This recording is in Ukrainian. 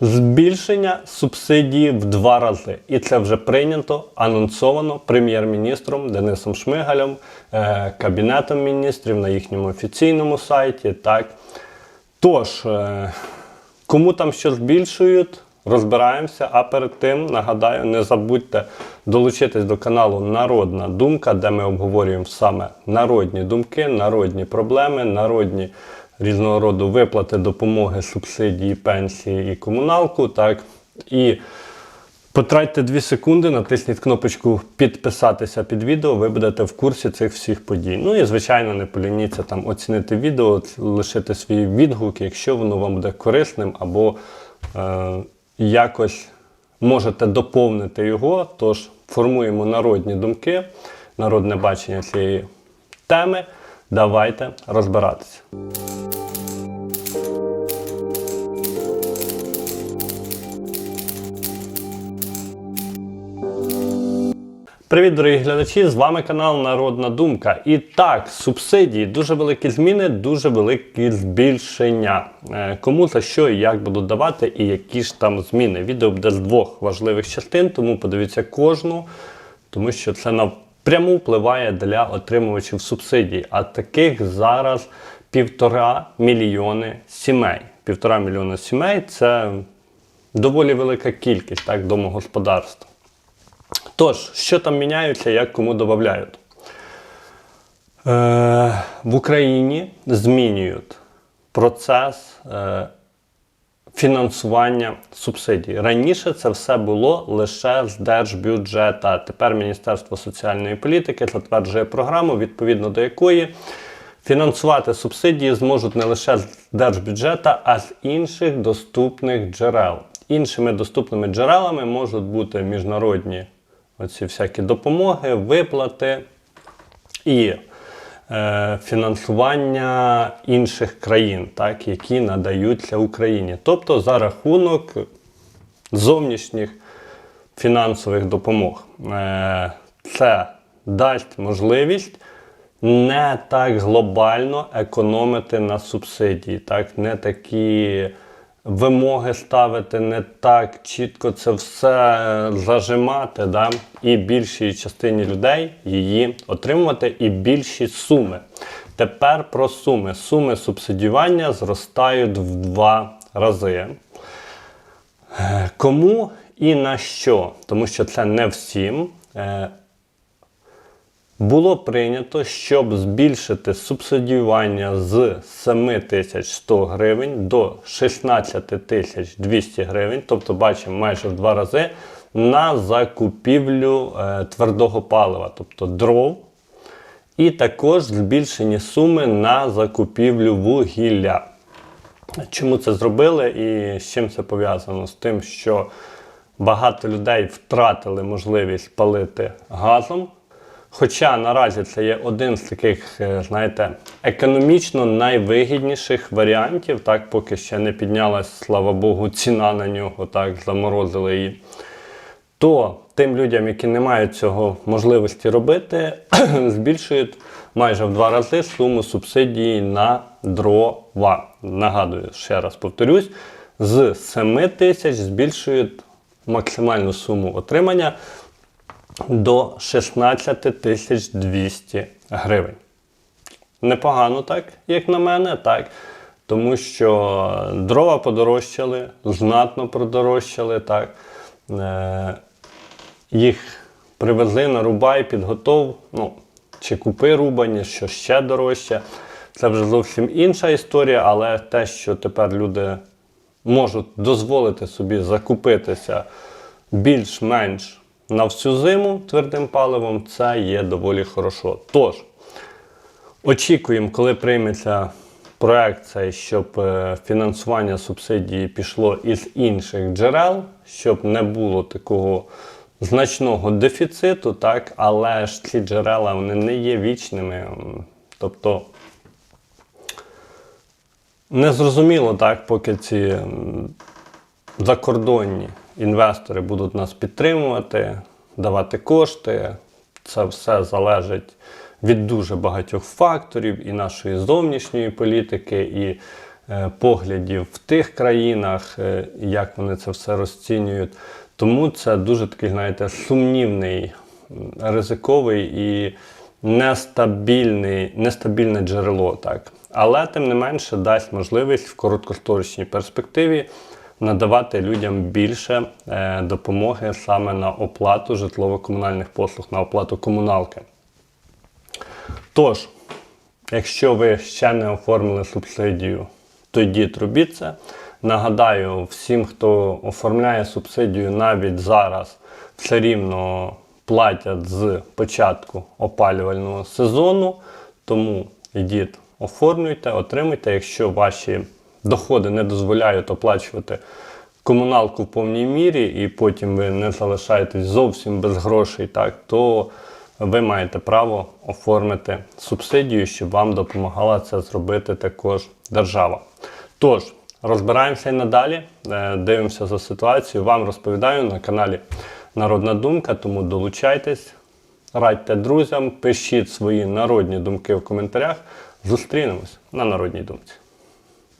Збільшення субсидії в два рази. І це вже прийнято, анонсовано прем'єр-міністром Денисом Шмигалем, е, Кабінетом міністрів на їхньому офіційному сайті. Так. Тож, е, кому там що збільшують, розбираємося. А перед тим нагадаю, не забудьте долучитись до каналу Народна Думка, де ми обговорюємо саме народні думки, народні проблеми, народні різного роду виплати, допомоги, субсидії, пенсії і комуналку. Так. І Потратьте 2 секунди, натисніть кнопочку підписатися під відео, ви будете в курсі цих всіх подій. Ну і звичайно, не полініться там оцінити відео, лишити свій відгук, якщо воно вам буде корисним, або е, якось можете доповнити його. Тож формуємо народні думки, народне бачення цієї теми. Давайте розбиратися. Привіт, дорогі глядачі! З вами канал Народна Думка. І так, субсидії, дуже великі зміни, дуже великі збільшення. Е, Кому за що і як будуть давати, і які ж там зміни. Відео буде з двох важливих частин, тому подивіться кожну, тому що це напряму впливає для отримувачів субсидій. А таких зараз півтора мільйони сімей. Півтора мільйона сімей це доволі велика кількість так, домогосподарств. Тож, що там міняються, як кому додають? Е, в Україні змінюють процес е, фінансування субсидій. Раніше це все було лише з держбюджета. Тепер Міністерство соціальної політики затверджує програму, відповідно до якої фінансувати субсидії зможуть не лише з держбюджета, а з інших доступних джерел. Іншими доступними джерелами можуть бути міжнародні оці всякі допомоги, виплати і е, фінансування інших країн, так, які надаються Україні. Тобто за рахунок зовнішніх фінансових допомог. Е, це дасть можливість не так глобально економити на субсидії, так, не такі вимоги ставити, не так чітко це все зажимати, да? і більшій частині людей її отримувати, і більші суми. Тепер про суми. Суми субсидіювання зростають в два рази. Е, Кому і на що? Тому що це не всім. Було прийнято, щоб збільшити субсидіювання з 7100 гривень до 16200 гривень, тобто бачимо майже в два рази, на закупівлю е, твердого палива, тобто дров. І також збільшені суми на закупівлю вугілля. Чому це зробили і з чим це пов'язано? З тим, що багато людей втратили можливість палити газом. Хоча наразі це є один з таких, е, знаєте, економічно найвигідніших варіантів, так, поки ще не піднялась, слава Богу, ціна на нього, так, заморозили її. То тим людям, які не мають цього можливості робити, збільшують майже в два рази суму субсидії на дрова. Нагадую, ще раз повторюсь, з 7 тисяч збільшують максимальну суму отримання до 16 200 гривень. Непогано так, як на мене, так. Тому що дрова подорожчали, знатно подорожчали, так. Е, їх привезли на рубай, підготов, ну, чи купи рубані, що ще дорожче. Це вже зовсім інша історія, але те, що тепер люди можуть дозволити собі закупитися більш-менш на всю зиму твердим паливом, це є доволі хорошо. Тож, очікуємо, коли прийметься проект щоб е, фінансування субсидії пішло із інших джерел, щоб не було такого значного дефіциту, так, але ж ці джерела вони не є вічними. Тобто незрозуміло так, поки ці закордонні інвестори будуть нас підтримувати, давати кошти. Це все залежить від дуже багатьох факторів і нашої зовнішньої політики, і е, поглядів в тих країнах, е, як вони це все розцінюють. Тому це дуже такий, знаєте, сумнівний, ризиковий і нестабільний, нестабільне джерело. Так. Але тим не менше дасть можливість в короткосторічній перспективі надавати людям більше е, допомоги саме на оплату житлово-комунальних послуг, на оплату комуналки. Тож, якщо ви ще не оформили субсидію, то йдіть робіть це. Нагадаю, всім, хто оформляє субсидію навіть зараз, все рівно платять з початку опалювального сезону. Тому йдіть, оформлюйте, отримуйте. Якщо ваші доходи не дозволяють оплачувати комуналку в повній мірі, і потім ви не залишаєтесь зовсім без грошей, так, то ви маєте право оформити субсидію, щоб вам допомагала це зробити також держава. Тож, розбираємося і надалі, е, дивимося за ситуацією. Вам розповідаю на каналі Народна Думка, тому долучайтесь, радьте друзям, пишіть свої народні думки в коментарях. Зустрінемось на народній думці.